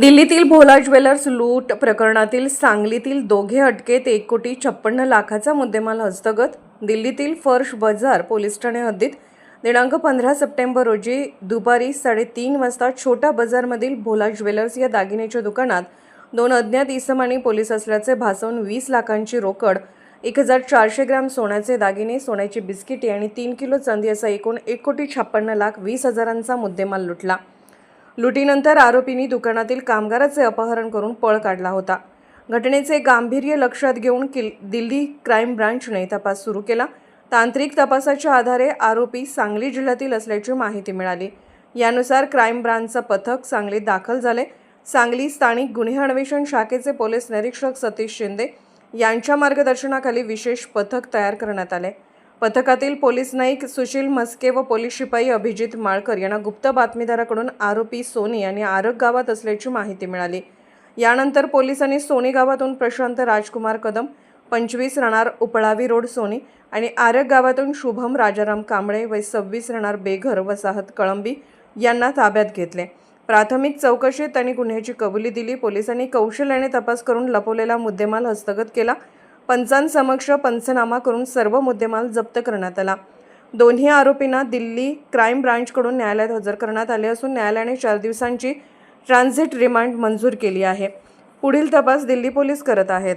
दिल्लीतील भोला ज्वेलर्स लूट प्रकरणातील सांगलीतील दोघे अटकेत एक कोटी छप्पन्न लाखाचा मुद्देमाल हस्तगत. दिल्लीतील फर्श बाजार पोलीस ठाणे हद्दीत. दिनांक पंधरा सप्टेंबर रोजी दुपारी साडेतीन वाजता छोटा बाजारमधील भोला ज्वेलर्स या दागिन्याच्या दुकानात दोन अज्ञात इसम आणि पोलीस असल्याचे भासवून वीस लाखांची रोकड एक हजार चारशे ग्रॅम सोन्याचे दागिने सोन्याची बिस्किटे आणि तीन किलो चांदी असा एकूण एक कोटी छप्पन्न लाख वीस हजारांचा मुद्देमाल लुटला. लुटीनंतर आरोपींनी दुकानातील कामगाराचे अपहरण करून पळ काढला होता. घटनेचे गांभीर्य लक्षात घेऊन किल दिल्ली क्राईम ब्रांचने तपास सुरू केला. तांत्रिक तपासाच्या आधारे आरोपी सांगली जिल्ह्यातील असल्याची माहिती मिळाली. यानुसार क्राईम ब्रांचचं पथक सांगलीत दाखल झाले. सांगली स्थानिक गुन्हे अन्वेषण शाखेचे पोलीस निरीक्षक सतीश शिंदे यांच्या मार्गदर्शनाखाली विशेष पथक तयार करण्यात आले. पथकातील पोलीस नाईक सुशील मस्के व पोलीस शिपाई अभिजित माळकर यांना गुप्त बातमीदाराकडून आरोपी सोनी आणि आरग गावात असल्याची माहिती मिळाली. यानंतर पोलिसांनी सोनी गावातून प्रशांत राजकुमार कदम पंचवीस राहणार उपळावी रोड सोनी आणि आरग गावातून शुभम राजाराम कांबळे व सव्वीस राहणार बेघर वसाहत कळंबी यांना ताब्यात घेतले. प्राथमिक चौकशीत त्यांनी गुन्ह्याची कबुली दिली. पोलिसांनी कौशल्याने तपास करून लपवलेला मुद्देमाल हस्तगत केला. पंचांसमक्ष पंचनामा करून सर्व मुद्देमाल जप्त करण्यात आला. दोन्ही आरोपींना दिल्ली क्राईम ब्रांचकडून न्यायालयात हजर करण्यात आले असून न्यायालयाने चार दिवसांची ट्रान्झिट रिमांड मंजूर केली आहे. पुढील तपास दिल्ली पोलीस करत आहेत.